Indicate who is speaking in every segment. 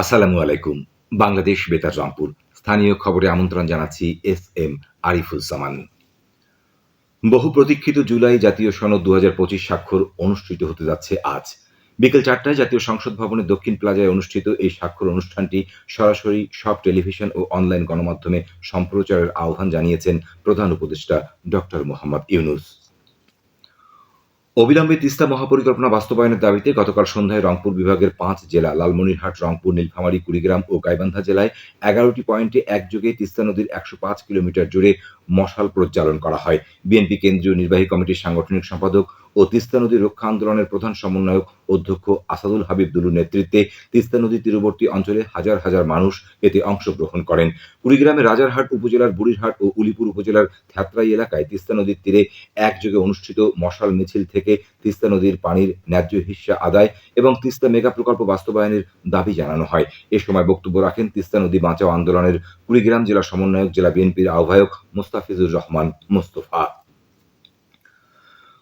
Speaker 1: আসসালামু আলাইকুম। বাংলাদেশ বেতার রংপুর। স্থানীয় খবরে আমন্ত্রণ জানাচ্ছি এস এম আরিফুজ্জামান। বহু প্রতীক্ষিত জুলাই জাতীয় সনদ দু পঁচিশ স্বাক্ষর অনুষ্ঠিত হতে যাচ্ছে আজ। বিকেল চারটায় জাতীয় সংসদ ভবনের দক্ষিণ প্লাজায় অনুষ্ঠিত এই স্বাক্ষর অনুষ্ঠানটি সরাসরি সব টেলিভিশন ও অনলাইন গণমাধ্যমে সম্প্রচারের আহ্বান জানিয়েছেন প্রধান উপদেষ্টা ডক্টর মোহাম্মদ ইউনুস। অবিলম্বে তিস্তা মহাপরিকল্পনা বাস্তবায়নের দাবিতে গতকাল সন্ধ্যায় রংপুর বিভাগের পাঁচ জেলা, লালমনিরহাট, রংপুর, নীলফামারী, কুড়িগ্রাম ও গাইবান্ধা জেলায় এগারোটি পয়েন্টে একযোগে তিস্তা নদীর একশো পাঁচ কিলোমিটার জুড়ে মশাল প্রজ্বালন করা হয়। বিএনপি কেন্দ্রীয় নির্বাহী কমিটির সাংগঠনিক সম্পাদক ও তিস্তা নদী রক্ষা আন্দোলনের প্রধান সমন্বয়ক অধ্যক্ষ আসাদুল হাবিব দুলুর নেতৃত্বে তিস্তা নদী তীরবর্তী অঞ্চলে হাজার হাজার মানুষ এতে অংশগ্রহণ করেন। কুড়িগ্রামের রাজারহাট উপজেলার বুড়িরহাট ও উলিপুর উপজেলার থ্যাতরাই এলাকায় তিস্তা নদীর তীরে একযোগে অনুষ্ঠিত মশাল মিছিল থেকে তিস্তা নদীর পানির ন্যায্য হিস্সা আদায় এবং তিস্তা মেগা প্রকল্প বাস্তবায়নের দাবি জানানো হয়। এ সময় বক্তব্য রাখেন তিস্তা নদী বাঁচাও আন্দোলনের কুড়িগ্রাম জেলা সমন্বয়ক জেলা বিএনপির আহ্বায়ক মোস্তাফিজুর রহমান মোস্তফা।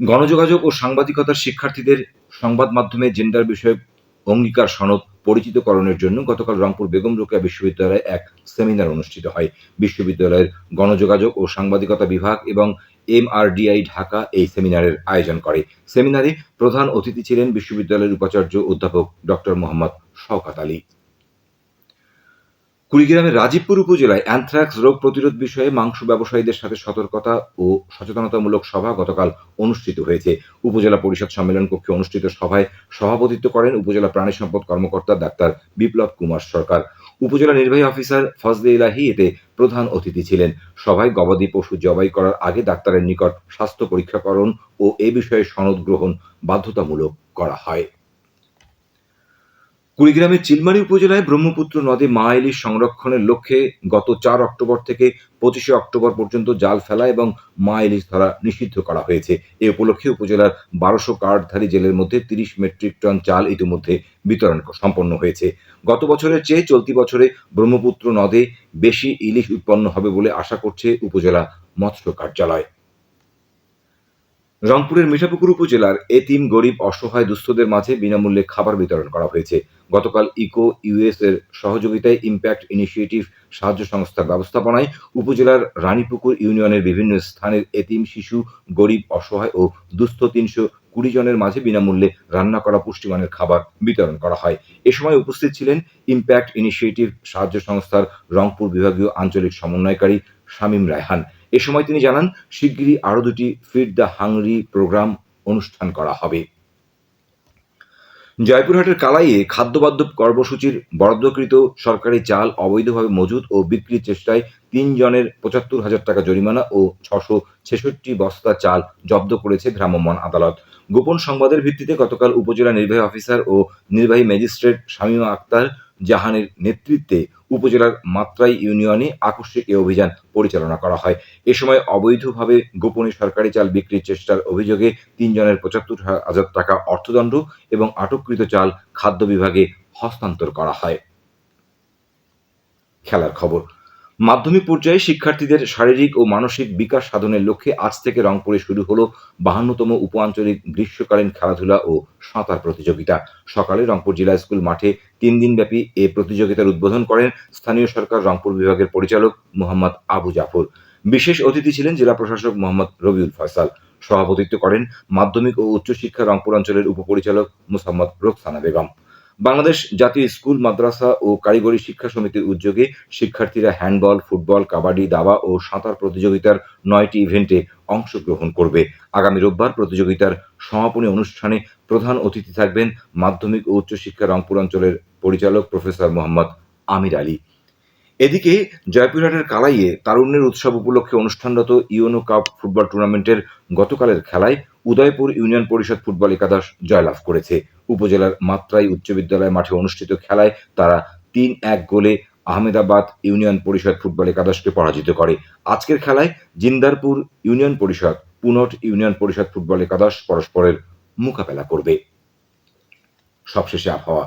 Speaker 1: গণযোগাযোগ ও সাংবাদিকতার শিক্ষার্থীদের সংবাদ মাধ্যমে জেন্ডার বিষয়ক অঙ্গীকার সনদ পরিচিতকরণের জন্য গতকাল রংপুর বেগম রোকেয়া বিশ্ববিদ্যালয়ে এক সেমিনার অনুষ্ঠিত হয়। বিশ্ববিদ্যালয়ের গণযোগাযোগ ও সাংবাদিকতা বিভাগ এবং এমআরডিআই ঢাকা এই সেমিনারের আয়োজন করে। সেমিনারে প্রধান অতিথি ছিলেন বিশ্ববিদ্যালয়ের উপাচার্য অধ্যাপক ডক্টর মোহাম্মদ শওকাত আলী। কুড়িগ্রামের রাজীবপুর উপজেলায় অ্যানথ্রাক্স রোগ প্রতিরোধ বিষয়ে মাংস ব্যবসায়ীদের সাথে সতর্কতা ও সচেতনতামূলক সভা গতকাল অনুষ্ঠিত হয়েছে। উপজেলা পরিষদ সম্মেলন কক্ষে অনুষ্ঠিত সভায় সভাপতিত্ব করেন উপজেলা প্রাণী সম্পদ কর্মকর্তা ডাক্তার বিপ্লব কুমার সরকার। উপজেলা নির্বাহী অফিসার ফজলে ইলাহি এতে প্রধান অতিথি ছিলেন। সভায় গবাদি পশু জবাই করার আগে ডাক্তারের নিকট স্বাস্থ্য পরীক্ষাকরণ ও এ বিষয়ে সনদ গ্রহণ বাধ্যতামূলক করা হয়। কুড়িগ্রামের চিলমারি উপজেলায় ব্রহ্মপুত্র নদে মা ইলিশ সংরক্ষণের লক্ষ্যে গত চার অক্টোবর থেকে পঁচিশে অক্টোবর পর্যন্ত জাল ফেলা এবং মা ইলিশ ধরা নিষিদ্ধ করা হয়েছে। এ উপলক্ষে উপজেলার বারোশো কার্ডধারী জেলের মধ্যে তিরিশ মেট্রিক টন চাল ইতিমধ্যে বিতরণ সম্পন্ন হয়েছে। গত বছরের চেয়ে চলতি বছরে ব্রহ্মপুত্র নদে বেশি ইলিশ উৎপন্ন হবে বলে আশা করছে উপজেলা মৎস্য কার্যালয়। রংপুরের মিঠাপুকুর উপজেলার এতিম গরিব অসহায় দুস্থদের মাঝে বিনামূল্যে খাবার বিতরণ করা হয়েছে। গতকাল ইকো ইউএস এর সহযোগিতায় ইম্প্যাক্ট ইনিশিয়েটিভ সাহায্য সংস্থার ব্যবস্থাপনায় উপজেলার রানীপুকুর ইউনিয়নের বিভিন্ন স্থানের এতিম শিশু, গরিব, অসহায় ও দুস্থ তিনশো কুড়ি জনের মাঝে বিনামূল্যে রান্না করা পুষ্টিমানের খাবার বিতরণ করা হয়। এ সময় উপস্থিত ছিলেন ইম্প্যাক্ট ইনিশিয়েটিভ সাহায্য সংস্থার রংপুর বিভাগীয় আঞ্চলিক সমন্বয়কারী শামীম রায়হান। এ সময় তিনি জানান, শিগগিরই আরও দুটি ফিড দ্য হাংরি প্রোগ্রাম অনুষ্ঠান করা হবে। জয়পুরহাটের কালাইয়ে খাদ্যবাদ্য কর্মসূচির বরাদ্দকৃত সরকারি চাল অবৈধভাবে মজুত ও বিক্রির চেষ্টায় তিনজনের পঁচাত্তর হাজার টাকা জরিমানা ও ছশো ছেষট্টি বস্তা চাল জব্দ করেছে ভ্রাম্যমাণ আদালত। গোপন সংবাদের ভিত্তিতে গতকাল উপজেলা নির্বাহী অফিসার ও নির্বাহী ম্যাজিস্ট্রেট শামীমা আক্তার জাহানের নেতৃত্বে উপজেলার মাত্রাই ইউনিয়নে আকস্মিক এ অভিযান পরিচালনা করা হয়। এ সময় অবৈধভাবে গোপনে সরকারি চাল বিক্রির চেষ্টার অভিযোগে তিনজনের পঁচাত্তর হাজার টাকা অর্থদণ্ড এবং আটককৃত চাল খাদ্য বিভাগে হস্তান্তর করা হয়। খেলার খবর। মাধ্যমিক পর্যায়ে শিক্ষার্থীদের শারীরিক ও মানসিক বিকাশ সাধনের লক্ষ্যে আজ থেকে রংপুরে শুরু হলো বাহান্নতম উপ আঞ্চলিক গ্রীষ্মকালীন খেলাধুলা ও সাঁতার প্রতিযোগিতা। সকালে রংপুর জেলা স্কুল মাঠে তিন দিনব্যাপী এ প্রতিযোগিতার উদ্বোধন করেন স্থানীয় সরকার রংপুর বিভাগের পরিচালক মোহাম্মদ আবু জাফর। বিশেষ অতিথি ছিলেন জেলা প্রশাসক মোহাম্মদ রবিউল ফয়সাল। সভাপতিত্ব করেন মাধ্যমিক ও উচ্চশিক্ষা রংপুর অঞ্চলের উপপরিচালক মুসাম্মদ রোকসানা বেগম। বাংলাদেশ জাতীয় স্কুল, মাদ্রাসা ও কারিগরি শিক্ষা সমিতির উদ্যোগে শিক্ষার্থীরা হ্যান্ডবল, ফুটবল, কাবাডি, দাবা ও সাঁতার প্রতিযোগিতার নয়টি ইভেন্টে অংশগ্রহণ করবে। আগামী রোববার প্রতিযোগিতার সমাপনী অনুষ্ঠানে প্রধান অতিথি থাকবেন মাধ্যমিক ও উচ্চশিক্ষা রংপুর অঞ্চলের পরিচালক প্রফেসর মোহাম্মদ আমির আলী। এদিকে জয়পুরহাটের কালাইয়ে তারুণ্যের উৎসব উপলক্ষে অনুষ্ঠানরত ইউনো কাপ ফুটবল টুর্নামেন্টের গতকালের খেলায় উদয়পুর ইউনিয়ন পরিষদ ফুটবল একাদশ জয়লাভ করেছে। উপজেলার মাত্রাই উচ্চ বিদ্যালয় মাঠে অনুষ্ঠিত খেলায় তারা তিন এক গোলে আহমেদাবাদ ইউনিয়ন পরিষদ ফুটবল একাদশকে পরাজিত করে। আজকের খেলায় জিন্দারপুর ইউনিয়ন পরিষদ, পুনট ইউনিয়ন পরিষদ ফুটবল একাদশ পরস্পরের মোকাবেলা করবে। সবশেষে আবহাওয়া।